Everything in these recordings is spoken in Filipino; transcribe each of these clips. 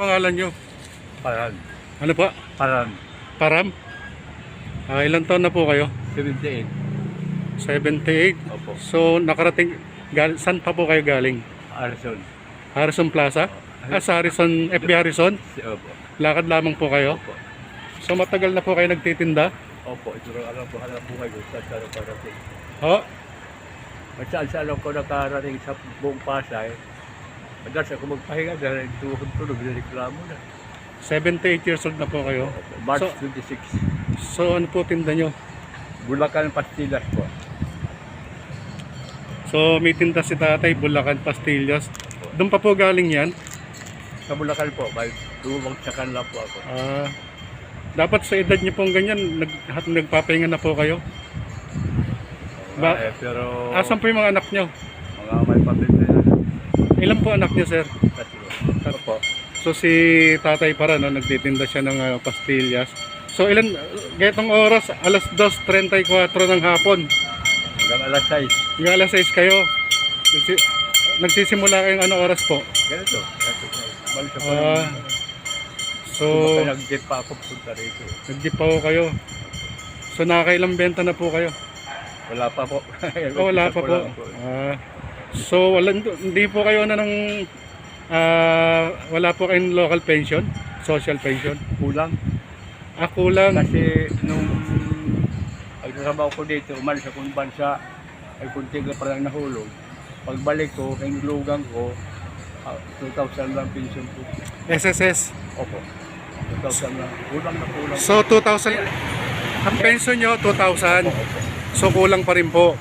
Pangalan nyo? Paran. Ano po? Paran. Param? Ah, ilang taon na po kayo? 78. 78. Opo. So, nakarating, gal, saan pa po kayo galing? Arson. Harrison Plaza? Ah, sa Harrison, FB Harrison? Opo. Lakad lamang po kayo? Opo. So, matagal na po kayo nagtitinda? Opo. Ito rin alam ko, alam buhay ko saan saan nakarating. Ho? At saan saan ako nakarating sa buong Pasay. Madalas ako magpahinga dahil tuhod tulog na reklamo na. 78 years old na po kayo. March So- 26. So, ano po tinda nyo? Bulacan Pastillas po. So, may tinda si tatay, Bulacan Pastillas. Doon pa po galing yan? Sa Bulacan po, may dumagsakan lang po ako. Ah, dapat sa edad nyo pong ganyan, nag, nagpapahinga na po kayo. Ba- Ah, eh, pero Asan po yung mga anak nyo? mga may pamilya Ilan po anak nyo, sir? Tatlo. Opo. So si tatay para no, nagtitinda siya ng ah, pastillas. So ilan, getong oras, alas 2.34 ng hapon. Hanggang alas 6. Hanggang alas 6 kayo. Nagsi, nagsisimula kayong ano oras po? Ganito. Balik ako. Ah, so, nag-jeep pa ako punta rito. nag pa po kayo. So nakakailang benta na po kayo? Wala pa po. Oh, wala pa po. Ah, so wala, hindi po kayo na ng ah, wala po kayong local pension? Social pension? Kulang. Ah, kulang. Kasi nung ang trabaho ko dito, umalis ako ng bansa, ay kunti ka pa lang nahulog. Pagbalik ko, kay lugang ko, ah, 2,000 lang pension ko. SSS. Opo. 2,000 lang. Kulang na kulang. So 2,000 ang pension nyo 2,000. Opo. So kulang pa rin po.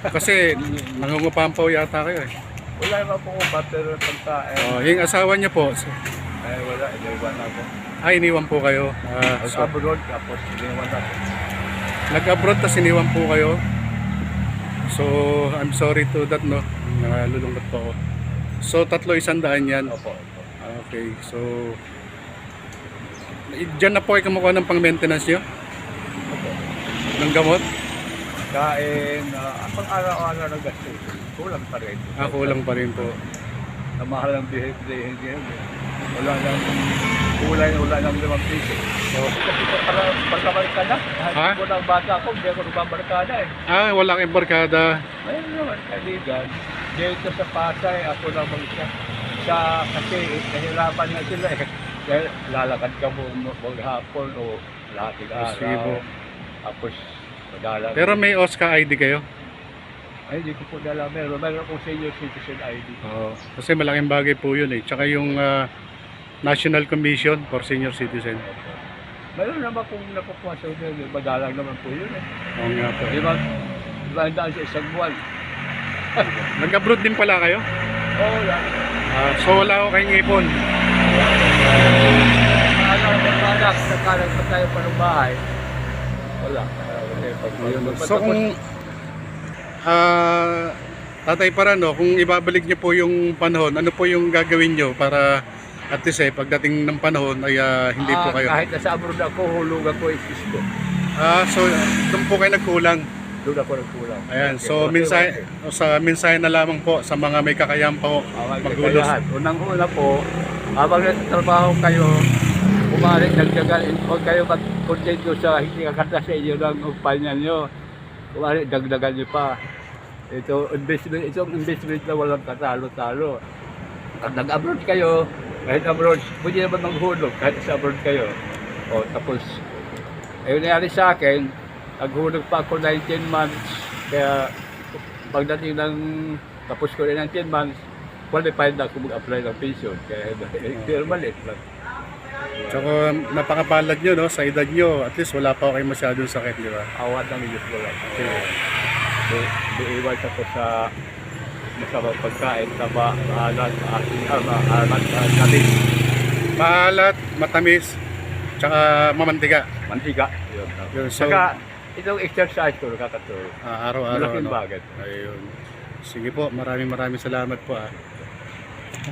Kasi nangungupampaw yata kayo eh. Wala naman po ko butter pagkain. Oh, yung asawa niya po. So, Ay, wala. Iniwan ako. ay, iniwan po kayo. Ah, so, Nag-abroad, tapos iniwan ako. nag-abroad tas iniwan po kayo. So, I'm sorry to that, no? Nalulungkot po ako. So, tatlo isang daan yan. Opo. opo. Okay, so... Diyan na po kayo kumukuha ng pang-maintenance nyo? Opo. Ng gamot? Kain, uh, pang araw-araw na gasto. Kulang pa rin. Ah, kulang pa rin po. Ang mahal ng bihe ngayon. Wala lang, kulay wala lang limang piso. So, para pagkabarkada, Ha? ko ng bata ko, hindi ako nagbabarkada eh. Ah, wala kayong barkada. Mayroon naman kaibigan. Dito sa Pasay, ako lang mag-isa. Sa, kasi nahirapan na sila eh. Dahil lalakad ka mo maghapon o lahat ng araw. Tapos, madala. Pero may Oscar ID kayo? Ay, hindi ko po dala. Meron, meron akong senior citizen ID. Oo. Kasi malaking bagay po yun eh. Tsaka yung ah, National Commission for Senior Citizen. Meron naman kung nakukuha sa inyo, madalang naman po yun eh. Oo nga po. Di ba? Di ba daan sa isang buwan? Nag-abroad din pala kayo? Oo, oh, yan. Ah, so wala ako kayong ipon. Ano ang mga anak, nagkaroon pa tayo pa ng bahay. Wala. Pag- So kung ah Tatay Parano, kung ibabalik niyo po yung panahon, ano po yung gagawin niyo para at least eh, pagdating ng panahon ay ah, hindi po Ah, kayo. Kahit nasa abroad ako, hulog ako isis ko. Ah, so doon po kayo nagkulang. Doon ako nagkulang. Ayan, Okay, so okay, minsan okay. sa minsan na lamang po sa mga may kakayahan po Ah, kakayahan. Unang-una po, habang nagtatrabaho kayo, umaring nagdagal, huwag kayo mag-contento sa hindi kakata sa inyo ng kumpanya nyo. Umaring dagdagan nyo pa. Ito, investment, itong investment na walang katalo-talo. Pag nag-abroad kayo, kahit abroad, pwede naman maghulog kahit sa abroad kayo. O, tapos, ayun nangyari sa akin, naghulog pa ako 19 months, kaya pagdating ng tapos ko rin ng 10 months, qualified na ako mag-apply ng pension. Kaya pero maliit lang. Tsaka napakapalad nyo no, sa edad nyo, at least wala pa kayo masyadong sakit, di ba? Awat ng Diyos ko lang. Di iwan ako sa masamang pagkain, taba, maalat, asin, ah, maalat, ah, tamis, Maalat, matamis, tsaka mamantiga. mantiga. Yun. Yun, so, Saka, itong exercise ko nakakatulong. ah, araw-araw. Malaking Ano? bagay. Ayun. Sige po, maraming maraming salamat po ah.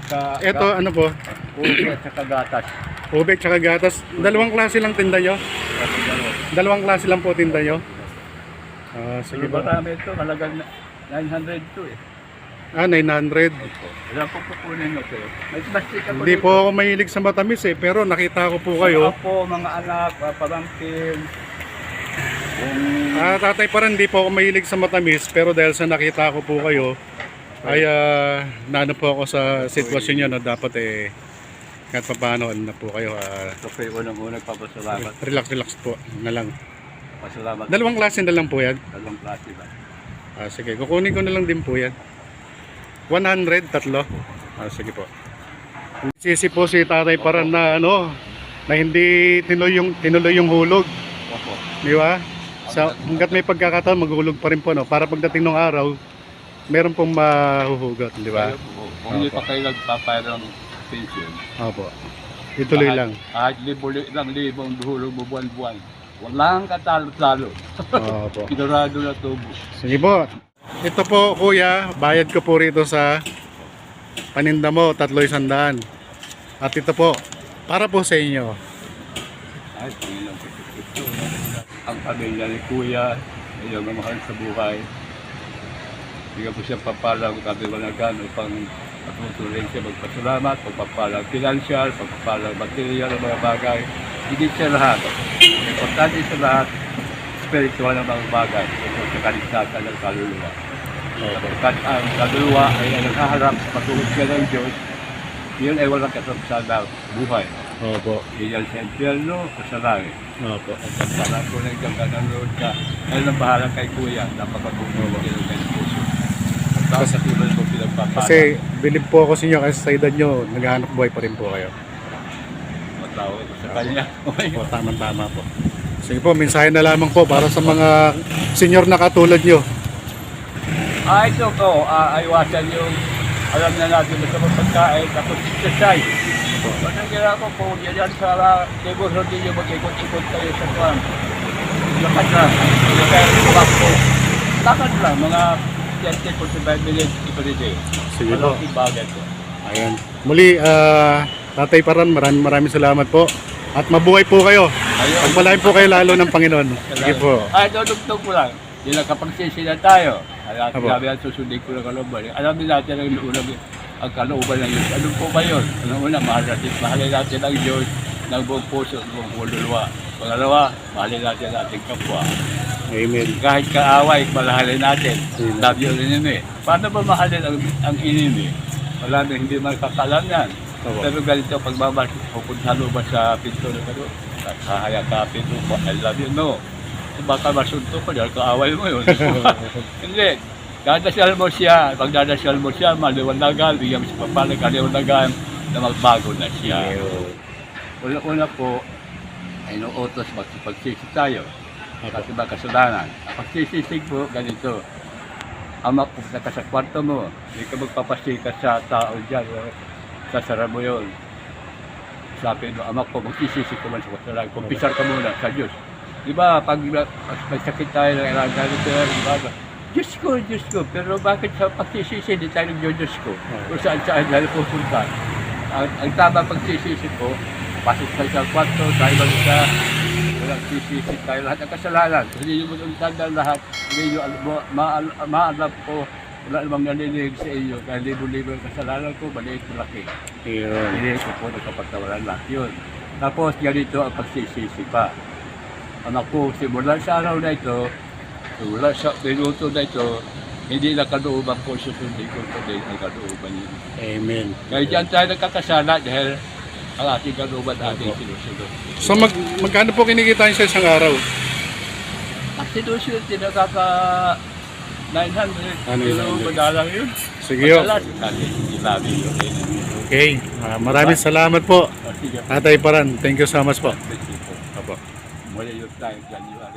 Saka, Ito, ano po? Ube at saka gatas. Ube tsaka gatas. Dalawang klase lang tinda nyo? Dalawang klase lang po tinda nyo? Ah, sige po. marami ito, halagang na- 900 to eh. Ah, 900. Wala po kukunin mo sir. May plastic ako Hindi po ako mahilig sa matamis eh, pero nakita ko po kayo. Mga po, mga anak, pamangkin. Ah, tatay parang hindi po ako mahilig sa matamis, pero dahil sa nakita ko po kayo, ay ah, naano po ako sa sitwasyon niyo na dapat eh kahit pa paano ano na po kayo ah, ito po yung unang-unang papasalamat. relax relax po na lang. Pasalamat. Dalawang klase na lang po yan. Dalawang klase ba? Ah, sige, kukunin ko na lang din po yan. 100, tatlo. Ah, sige po. Sisi po si tatay parang na ano, na hindi tinuloy yung, tinuloy yung hulog. Opo. Di ba? Sa, hanggat may pagkakataon, maghulog pa rin po. No? Para pagdating ng araw, meron pong mahuhugot. Di ba? Kung hindi pa kayo nagpapayar ng pension, Opo. Ituloy lang. Kahit libo, ilang libong duhulog mo buwan-buwan. Walang katalo-talo. Opo. Pinarado na tubo. Sige po. Ito po, kuya, bayad ko po rito sa paninda mo, tatlo isandaan. At ito po, para po sa inyo. Ay, lang. Ang pamilya ni Kuya, ay ang mamahal sa buhay. Bigyan po siya papalang kabiwanagan upang patutuloy siya magpasalamat, pagpapalang financial, pagpapalang material ng mga bagay. Hindi siya lahat. Ang importante sa lahat, spiritual ng mga bagay tungkol sa kaligtasan ng kaluluwa. Sapagkat ang kaluluwa ay ang naghaharap sa siya ng Diyos, yun ay walang katapsan ng buhay. Opo. Iyan sa impyerno o sa langit. Opo. At ang salat ko ng iyong nanonood ka, ay nang bahala kay Kuya, napakatulong mo ng kay puso. At sa tulad ko pinagpapala. Kasi bilib po ako sa inyo kasi sa edad nyo, naghahanap buhay pa rin po kayo. matawag sa kanya. Okay. O, tama-tama po. Sige po, mensahe na lamang po para sa mga senior na katulad nyo. Ah, ito ko, ah, aywasan yung alam na natin sa mga pagkain, tapos exercise. Pag nangyara ko po, yan sa negosyo ninyo, mag-ikot-ikot kayo sa kwan. Lakad lang, po. Lakad lang, mga 20 45 minutes every day. Sige po. Malaking bagay po. Ayan. Muli, ah, Tatay Paran, maraming maraming salamat po. At mabuhay po kayo. Ayun. Pagpalain po kayo lalo ng Panginoon. Sige po. Ay, dudugtog ko lang. Hindi lang kapag sisila tayo. Kaya Aba. sabi ang susundin ko ng kalooban. Alam din natin ang unang ang kalooban ng Diyos. Ano po ba yun? Ano una, mahal natin, mahalin natin ang Diyos ng buong puso, ng buong kululuwa. Pangalawa, mahalin natin ang ating kapwa. Amen. Kahit kaaway, malahalin natin. Amen. Love your enemy. Paano ba mahalin ang, ang enemy? Wala na hindi makakalam yan. Opo. Pero ganito, pag babalik, pupunta lupa sa pinto na gano'n, kahayakapin mo po, I love you, no. Baka masunto ko dahil kaaway mo yun. hindi. Dadasal mo siya, pag dadasal mo siya, maliwanagan, bigyan mo siya papalag, kaliwanagan, na magbago na siya. Una-una po, ay inuutos magsipagsisi tayo. Kasi ba kasalanan? Ang pagsisisig po, ganito. Ama, pupunta ka sa kwarto mo. Hindi ka magpapasikat sa tao dyan. Sasara mo yun. Sabi mo, ama po, magsisisi ka man sa kasalanan. Kumpisar ka muna sa Diyos. Di ba, pag, pag may sakit tayo ng ilang ganito, di ba? Diyos ko, Diyos ko. Pero bakit sa pagsisisi, di tayo nag Diyos ko? Kung saan saan tayo pupunta. Ang, ang tama pagsisisi po, pasok tayo sa kwarto, tayo lang sa walang sisisi tayo lahat ng kasalanan. Hindi nyo mo tanda lahat. Hindi nyo alam, ma- ma- maalam ko, wala namang naninig sa inyo. Kaya libo-libo ang kasalanan ko, maliit malaki. Ayun. Hindi ko po nagkapagtawalan lahat yun. Tapos ganito ang pagsisisi pa. Anak ko, simula sa araw na ito, simula sa minuto na ito, hindi na kalooban ko susundin ko kundi ang kalooban niyo. Amen. Kaya dyan tayo nagkakasala dahil ang ating kalooban ating sinusunod. So mag, magkano po kinikita niyo sa isang araw? Ang sinusunod din nakaka 900, Ah, pero 900. madalang yun. Sige kasi sinabi yun. Okay. Ah, maraming salamat po. Tatay Paran, thank you so much po. Sige po. Apo. Mula yung time, January